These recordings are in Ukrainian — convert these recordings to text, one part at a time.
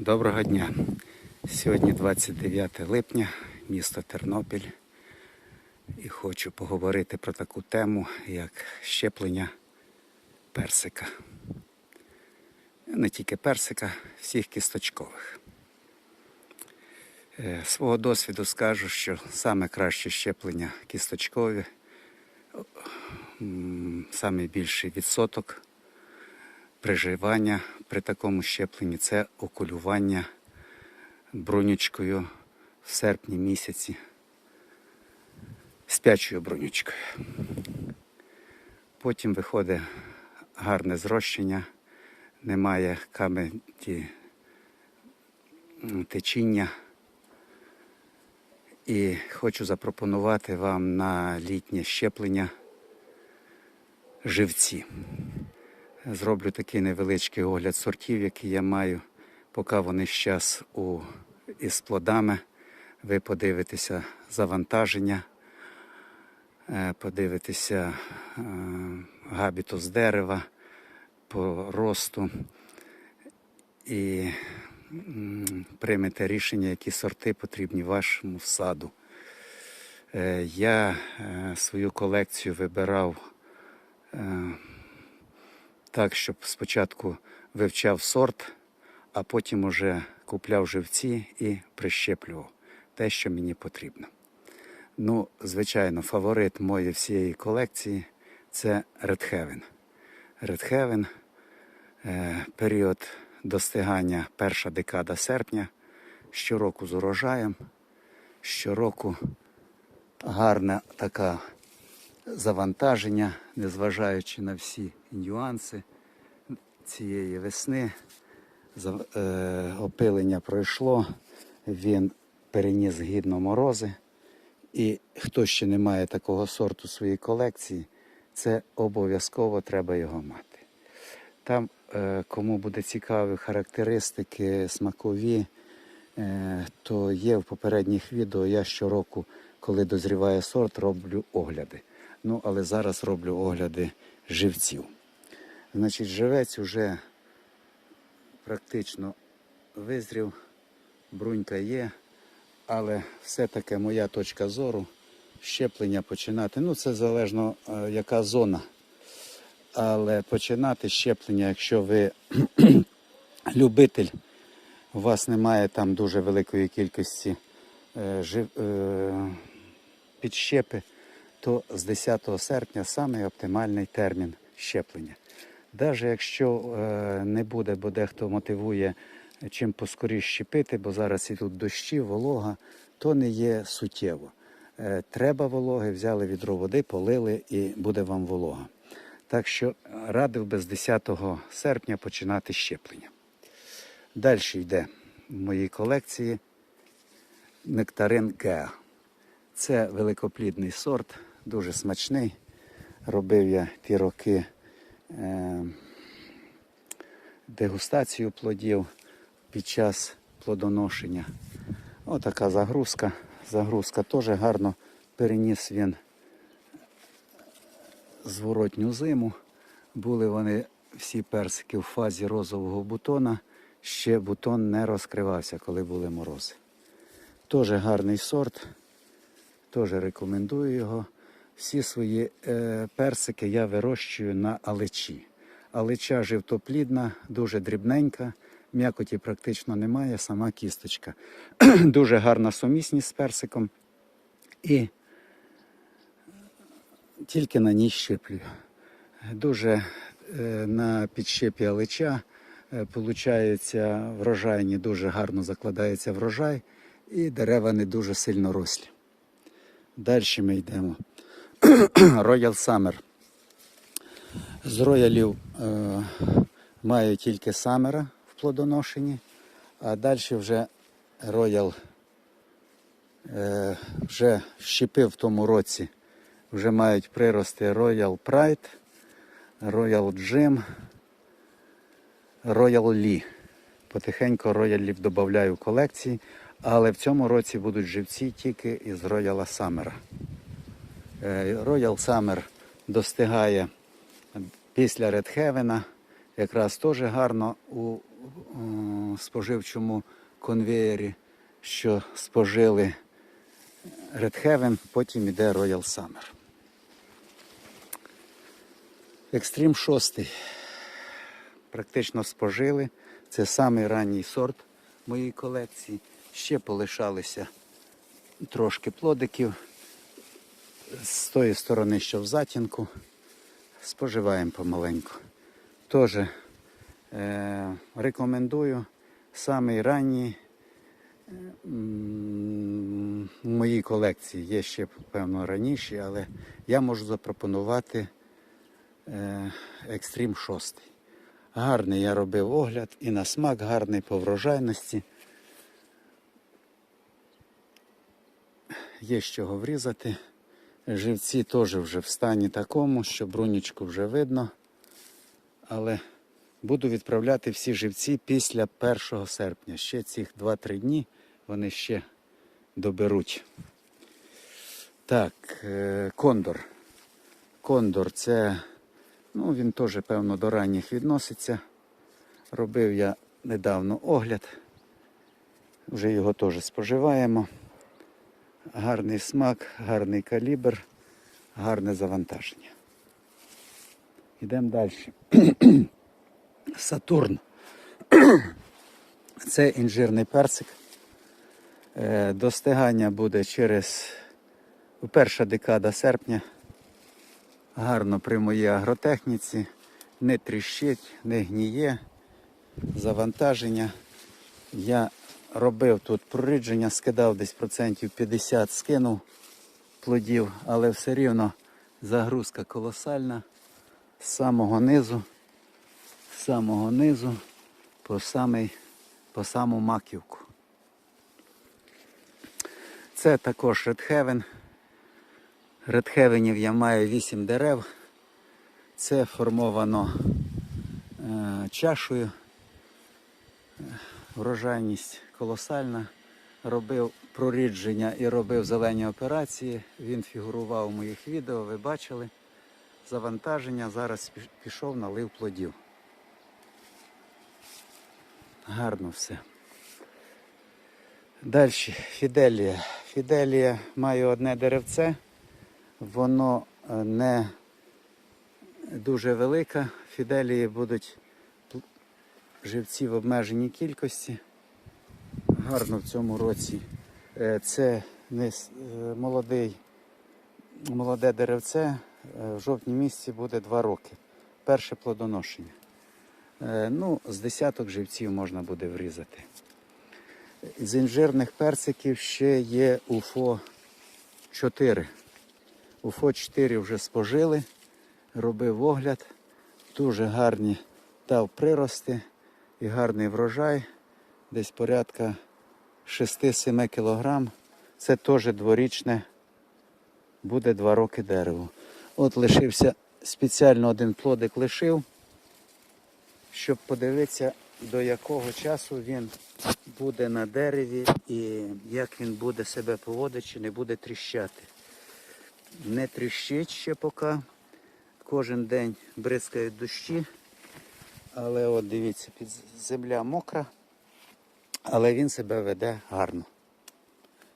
Доброго дня. Сьогодні 29 липня, місто Тернопіль. І хочу поговорити про таку тему, як щеплення персика. Не тільки персика, всіх кісточкових. Е, Свого досвіду скажу, що саме краще щеплення кісточкові, м, саме більший відсоток приживання при такому щепленні це окулювання бронючкою в серпні місяці. Спячою бронючкою. Потім виходить гарне зрощення, немає каметі м, течіння. І хочу запропонувати вам на літнє щеплення живці. Зроблю такий невеличкий огляд сортів, які я маю, поки вони зараз у, із плодами. Ви подивитеся завантаження, е, подивитеся е, габітус дерева по росту і приймете рішення, які сорти потрібні вашому саду. Е, Я свою колекцію вибирав так, щоб спочатку вивчав сорт, а потім уже купляв живці і прищеплював те, що мені потрібно. Ну, звичайно, фаворит моєї всієї колекції це Heaven, е, період достигання перша декада серпня, щороку з урожаєм, щороку гарна така завантаження, незважаючи на всі нюанси цієї весни. Е, Опилення пройшло, він переніс гідно морози. І хто ще не має такого сорту в своїй колекції, це обов'язково треба його мати. Там, е, кому буде цікаві характеристики смакові, е, то є в попередніх відео. Я щороку, коли дозріває сорт, роблю огляди. Ну, але зараз роблю огляди живців. Значить, живець уже практично визрів, брунька є, але все-таки моя точка зору щеплення починати. Ну, це залежно, е, яка зона. Але починати щеплення, якщо ви любитель, у вас немає там дуже великої кількості е, жив, е, підщепи, то з 10 серпня самий оптимальний термін щеплення. Навіть якщо е, не буде, бо дехто мотивує чим поскоріше щепити, бо зараз ідуть дощі, волога, то не є суттєво. Е, Треба вологи, взяли відро води, полили і буде вам волога. Так що радив би з 10 серпня починати щеплення. Далі йде в моїй колекції нектарин Геа. Це великоплідний сорт, дуже смачний. Робив я ті роки е, дегустацію плодів під час плодоношення. Отака загрузка. Загрузка теж гарно переніс він зворотню зиму. Були вони всі персики в фазі розового бутона. Ще бутон не розкривався, коли були морози. Теж гарний сорт, теж рекомендую його. Всі свої е, персики я вирощую на алечі. Алеча живтоплідна, дуже дрібненька, м'якоті практично немає, сама кісточка. дуже гарна сумісність з персиком. І тільки на ній щеплюю. Дуже е, на підщепі алеча е, получається врожайні, дуже гарно закладається врожай, і дерева не дуже сильно рослі. Далі ми йдемо. Royal Summer. З роялів е, маю тільки самера в плодоношенні, а далі вже роял е, вже щепив в тому році. Вже мають прирости Royal Pride, Royal Jim, Royal Lee. Потихеньку роялів додаю в колекції, але в цьому році будуть живці тільки із Royal Summer. Е, Royal Summer достигає після Red Heaven, якраз теж гарно у споживчому конвеєрі, що спожили Red Heaven, потім йде Royal Summer. Екстрім 6. Практично спожили. Це самий ранній сорт моєї колекції. Ще полишалися трошки плодиків з тої сторони, що в затінку. Споживаємо помаленьку. Теж е, рекомендую самий ранній е, в моїй колекції. Є ще, певно, раніші, але я можу запропонувати е, Екстрім 6. Гарний я робив огляд і на смак гарний по врожайності. Є з чого врізати. Живці теж вже в стані такому, що брунічку вже видно. Але буду відправляти всі живці після 1 серпня. Ще цих 2-3 дні вони ще доберуть. Так, е, кондор. Кондор це, ну він теж, певно, до ранніх відноситься. Робив я недавно огляд. Вже його теж споживаємо. Гарний смак, гарний калібр, гарне завантаження. Йдемо далі. Сатурн. Це інжирний персик. Е, Достигання буде через перша декада серпня. Гарно при моїй агротехніці. Не тріщить, не гніє. Завантаження. Я робив тут прорідження, скидав десь процентів 50, скинув плодів, але все рівно загрузка колосальна з самого низу, з самого низу по, самий, по саму маківку. Це також редхевен. Редхевенів я маю 8 дерев. Це формовано е, чашою врожайність колосальна. Робив прорідження і робив зелені операції. Він фігурував у моїх відео, ви бачили. Завантаження, зараз пішов, налив плодів. Гарно все. Далі Фіделія. Фіделія має одне деревце, воно е, не дуже велике. Фіделії будуть живці в обмеженій кількості. Гарно в цьому році. Е, Це не е, молодий, молоде деревце. Е, В жовтні місяці буде 2 роки. Перше плодоношення. Ну, з десяток живців можна буде врізати. З інжирних персиків ще є УФО 4. УФО 4 вже спожили, робив огляд. Дуже гарні дав прирости і гарний врожай. Десь порядка 6-7 кілограм. Це теж дворічне, буде 2 роки дерево. От лишився спеціально один плодик лишив, щоб подивитися, до якого часу він буде на дереві і як він буде себе поводити, чи не буде тріщати. Не тріщить ще поки. Кожен день бризкають дощі. Але от дивіться, під земля мокра, але він себе веде гарно.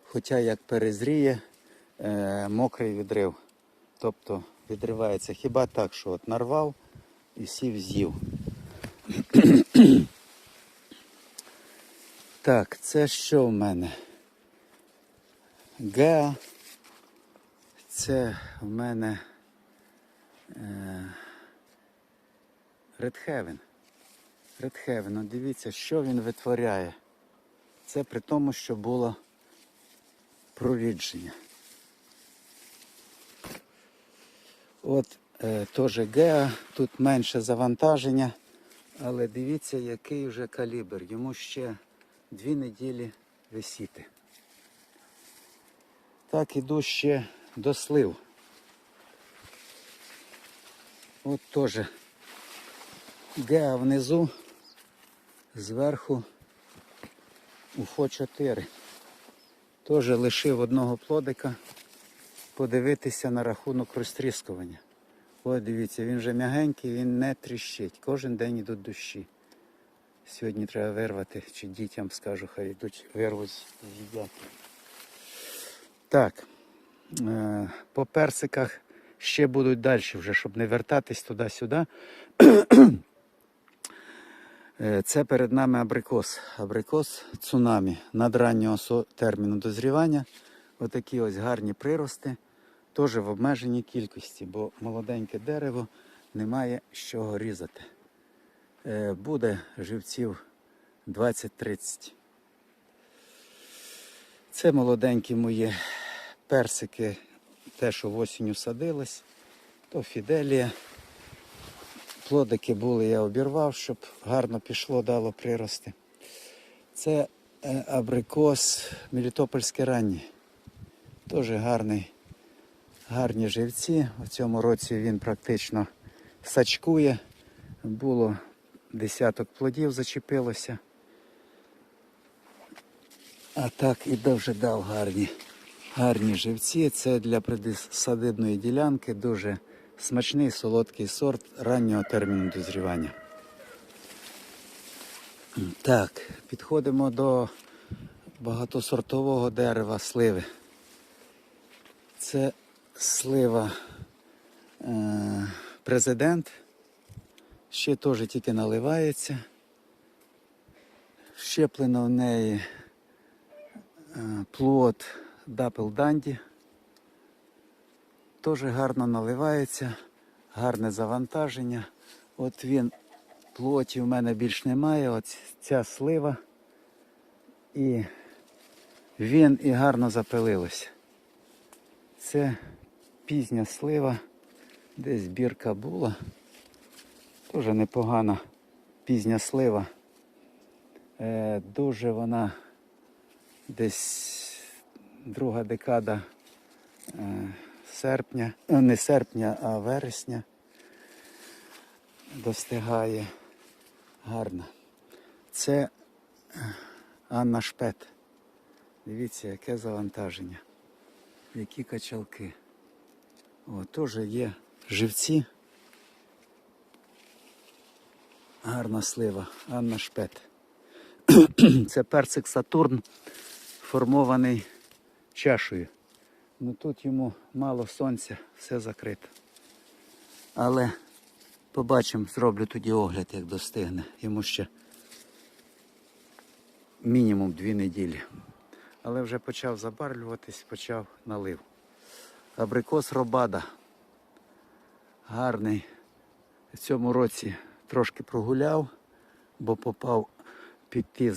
Хоча як перезріє е, мокрий відрив. Тобто відривається хіба так, що от нарвав і сів з'їв. так, це що в мене? Геа. Це в мене Red Heaven. Red дивіться, що він витворяє. Це при тому, що було прорідження. От е, теж Геа, тут менше завантаження, але дивіться, який вже калібр. Йому ще дві неділі висіти. Так іду ще до слив. От теж Геа внизу, зверху УФО 4. Теж лишив одного плодика подивитися на рахунок розтріскування. Ось дивіться, він вже м'ягенький, він не тріщить. Кожен день йдуть дощі. Сьогодні треба вирвати, чи дітям скажу, хай йдуть вирвуть з'їдять. Так. Е, по персиках ще будуть далі, вже, щоб не вертатись туди-сюди. Е, Це перед нами абрикос. Абрикос цунамі надраннього терміну дозрівання. Отакі ось гарні прирости. Теж в обмеженій кількості, бо молоденьке дерево немає з чого різати. Е, Буде живців 20-30. Це молоденькі мої персики, те, що в осінню садилось, то фіделія. Плодики були, я обірвав, щоб гарно пішло, дало прирости. Це е, абрикос Мелітопольське раннє. Теж гарний, гарні живці. У цьому році він практично сачкує. Було десяток плодів зачепилося. А так і дуже дав гарні, гарні живці. Це для присадибної ділянки дуже смачний солодкий сорт раннього терміну дозрівання. Так, підходимо до багатосортового дерева сливи. Це слива е, президент. Ще теж тільки наливається. Щеплено в неї е, плод Дапл Данді. Теж гарно наливається, гарне завантаження. От він, плоті в мене більш немає, от ця слива. І він і гарно запилилося. Це пізня слива, десь бірка була. Теж непогана пізня слива. Е, дуже вона десь друга декада е, серпня, е, не серпня, а вересня достигає гарно. Це е, Анна Шпет. Дивіться, яке завантаження. Які качалки. О, теж є живці. Гарна слива, Анна Шпет. Це персик Сатурн, формований чашею. Ну тут йому мало сонця, все закрито. Але побачимо, зроблю тоді огляд, як достигне. Йому ще мінімум дві неділі. Але вже почав забарвлюватись, почав налив. Абрикос Робада. Гарний. В цьому році трошки прогуляв, бо попав під ті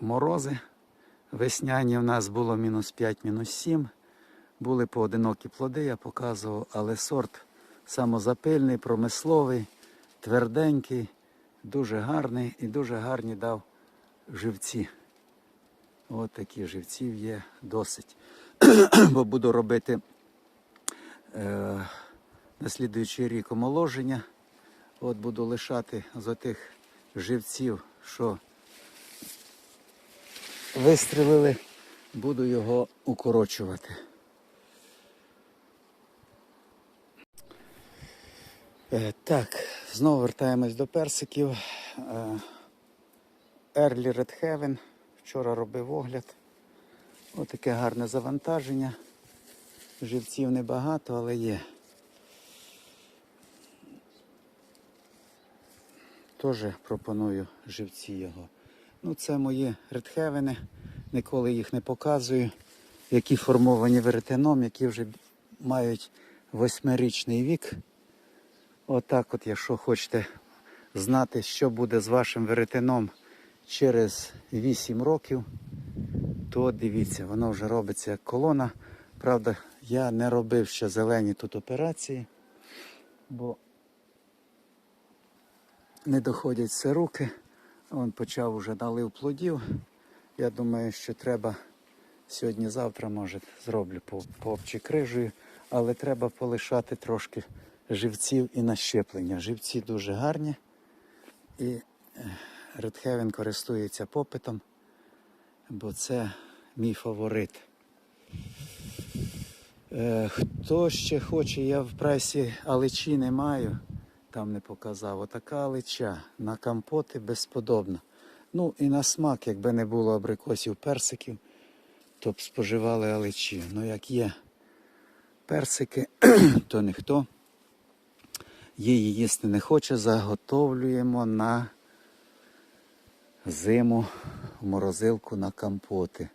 морози. Весняні в нас було мінус 5, мінус 7. Були поодинокі плоди, я показував, але сорт самозапильний, промисловий, тверденький, дуже гарний і дуже гарні дав живці. От такі живців є досить. Бо буду робити е, на слідуючий рік омоложення. От буду лишати з отих живців, що вистрілили, буду його укорочувати. Е, Так, знову вертаємось до персиків. Е, Early Red Heaven. Вчора робив огляд. Отаке гарне завантаження. Живців небагато, але є. Теж пропоную живці його. Ну, це мої редхевени. Ніколи їх не показую. Які формовані веретеном, які вже мають восьмирічний вік. Отак от, якщо хочете знати, що буде з вашим веретеном через 8 років, то дивіться, воно вже робиться як колона. Правда, я не робив ще зелені тут операції, бо не доходять все руки. Він почав уже налив плодів. Я думаю, що треба сьогодні-завтра, може, зроблю по, обчикрижую, але треба полишати трошки живців і на щеплення. Живці дуже гарні. І Редхевен користується попитом, бо це мій фаворит. Е, хто ще хоче, я в прайсі алечі не маю. Там не показав. Отака алича на компоти безподобна. Ну і на смак, якби не було абрикосів персиків, то б споживали аличі. Ну як є персики, то ніхто її їсти не хоче, заготовлюємо на зиму в морозилку на компоти.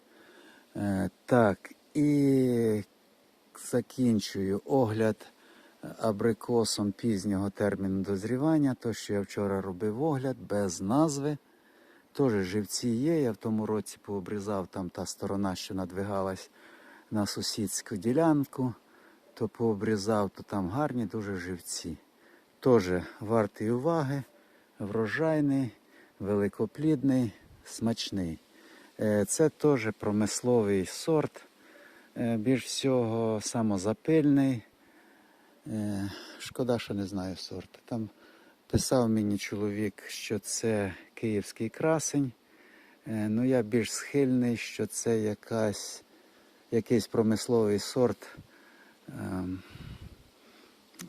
Е, так, і закінчую огляд абрикосом пізнього терміну дозрівання. То, що я вчора робив огляд без назви. Теж живці є. Я в тому році пообрізав там та сторона, що надвигалась на сусідську ділянку, то пообрізав, то там гарні дуже живці. Теж вартий уваги, врожайний, великоплідний, смачний. Е, Це теж промисловий сорт, е, більш всього самозапильний. Е, Шкода, що не знаю сорту. Там писав мені чоловік, що це київський красень. Е, Ну, я більш схильний, що це якась, якийсь промисловий сорт ем,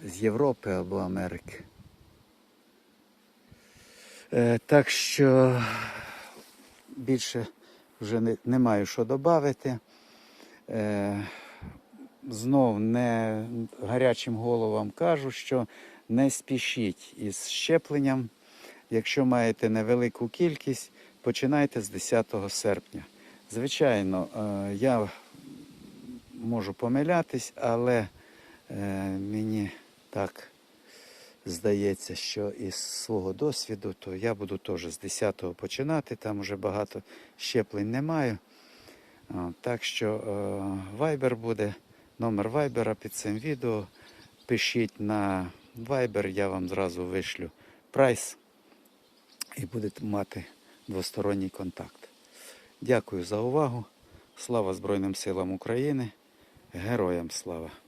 з Європи або Америки. Е, Так що більше вже не, не маю що додати. Е, знов не гарячим головам кажу, що не спішіть із щепленням. Якщо маєте невелику кількість, починайте з 10 серпня. Звичайно, е, я можу помилятись, але е, мені так здається, що із свого досвіду, то я буду теж з 10-го починати. Там вже багато щеплень не маю. О, Так що е, Viber буде, номер Viber під цим відео. Пишіть на Viber, я вам зразу вишлю прайс і будете мати двосторонній контакт. Дякую за увагу. Слава Збройним силам України. Героям слава!